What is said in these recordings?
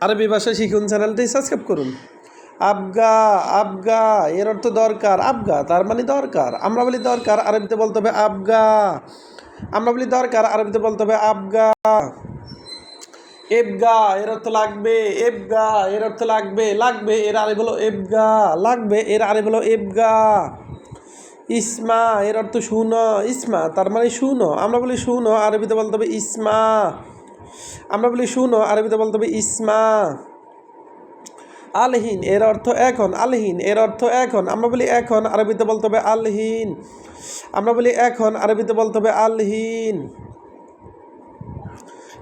আরবি ভাষা শিখুন চ্যানেলটি সাবস্ক্রাইব করুন। আবগা আবগা, এর অর্থ দরকার, আবগা, তার মানে দরকার। আমরা বলি দরকার, আরবিতে বলতে হবে আবগা। আমরা বলি দরকার, আরবিতে বলতে হবে আবগা। এবগা, এর অর্থ লাগবে, এবগা, এর অর্থ লাগবে লাগবে, এর আরে বলো এবগা, লাগবে, এর আরে বলো এবগা। ইসমা, এর অর্থ শুনো, ইসমা, তার মানে শুনো। আমরা বলি শুনো, আরবিতে বলতে হবে ইসমা। আমরা বলি, শুনো, আরবিতে বলতে হবে, ইসমা আলহীন, এর অর্থ এখন, আলহীন, এর অর্থ এখন। আমরা বলি, এখন, আরবিতে বলতে হবে, আলহীন। আমরা বলি, এখন, আরবিতে বলতে হবে, আলহীন।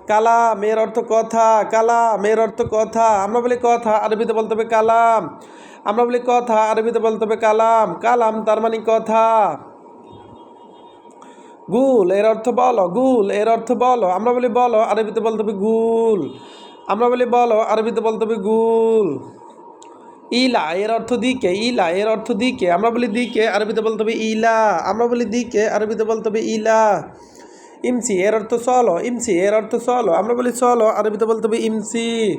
কালাম, এর অর্থ, কথা। কালাম, এর অর্থ, কথা। আমরা বলি, কথা, আরবিতে বলতে হবে, কালাম। আমরা বলি, কথা, আরবিতে বলতে হবে, কালাম। কালাম, তার মানে কথা। গুল, এর অর্থ বলো, গুল, এর অর্থ বলো। আমরা বলি বলো, আরবিতে বলতে হবে গুল। আমরা বলি বলো, আরবিতে বলতে হবে গুল। ইলা, এর অর্থ দিকে, ইলা, এর অর্থ দিকে। আমরা বলি দিকে, আরবিতে বলতে হবে ইলা। আমরা বলি দিকে, আরবিতে বলতে হবে ইলা। ইমসি, এর অর্থ চলো ইমসি, এর অর্থ চলো আমরা বলি চলো আরবিতে বলতে হবে ইমসি।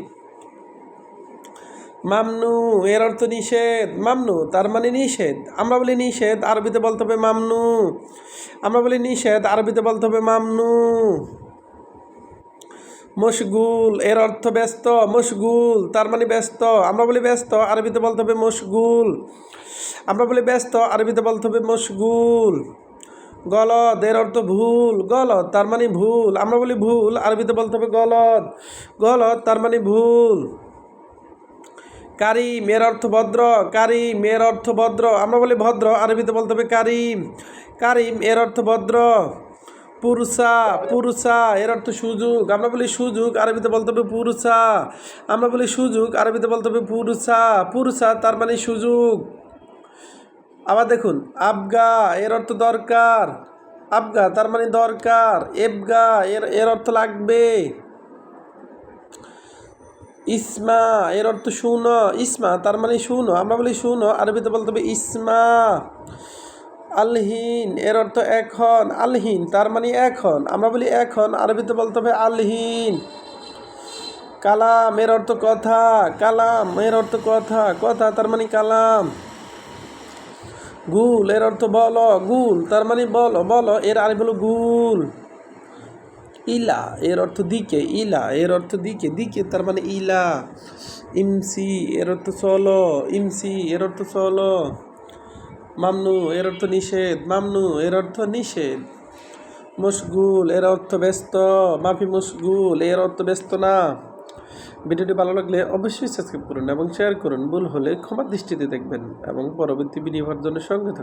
মামনু, এর অর্থ নিষেধ। মামনু, তার মানে নিষেধ। আমরা বলি নিষেধ, আরবিতে বলতে হবে মামনু। আমরা বলি নিষেধ, আরবিতে বলতে হবে মামনু। মশগুল, এর অর্থ ব্যস্ত, মশগুল, তার মানে ব্যস্ত। আমরা বলি ব্যস্ত, আরবিতে বলতে হবে মশগুল। আমরা বলি ব্যস্ত, আরবিতে বলতে হবে মশগুল। গলদ, এর অর্থ ভুল, গলদ, তার মানে ভুল। আমরা বলি ভুল, আরবিতে বলতে হবে গলদ। গলদ, তার মানে ভুল। কারিম এর অর্থ ভদ্র কারিম এর অর্থ ভদ্র। আমরা বলি ভদ্র, আরবিতে বলতে হবে কারিম কারিম এর অর্থ ভদ্র। পুরুষা পুরুষা, এর অর্থ সুযোগ। আমরা বলি সুযোগ, আরবিতে বলতে হবে পুরুষা। আমরা বলি সুযোগ, আরবিতে বলতে হবে পুরুষা। পুরুষা, তার মানে সুযোগ। আবার দেখুন, আবগা, এর অর্থ দরকার। আবগা, তার মানে দরকার। এবগা, এর এর অর্থ লাগবে। ইসমা, এর অর্থ শুনো। ইসমা, তার মানে শুনো। আমরা বলি শুনো, আরবিতে বলতে হবে ইসমা। আলহীন, এর অর্থ এখন। আলহীন, তার মানে এখন। আমরা বলি এখন, আরবিতে বলতে হবে আলহীন। কালাম, এর অর্থ কথা। কালাম, এর অর্থ কথা। কথা, তার মানে কালাম। গুল, এর অর্থ বলো। গুল, তার মানে বলো। বলো, এর আরে বলো গুল। ইলা, এর অর্থ দিকে, ইলা, এর অর্থ দিকে দিকে তার মানে ইলা, ইমসি, এর অর্থ চলো ইমসি, এর অর্থ চলো মামনু, এর অর্থ নিষেধ, মামনু, এর অর্থ নিষেধ, মুশগুল, এর অর্থ ব্যস্ত, মাফি মশগুল, এর অর্থ ব্যস্ত না। ভিডিওটি ভালো লাগলে অবশ্যই সাবস্ক্রাইব করুন এবং শেয়ার করুন, ভুল হলে ক্ষমার দৃষ্টিতে দেখবেন এবং পরবর্তী হওয়ার জন্য সঙ্গে থাকুন।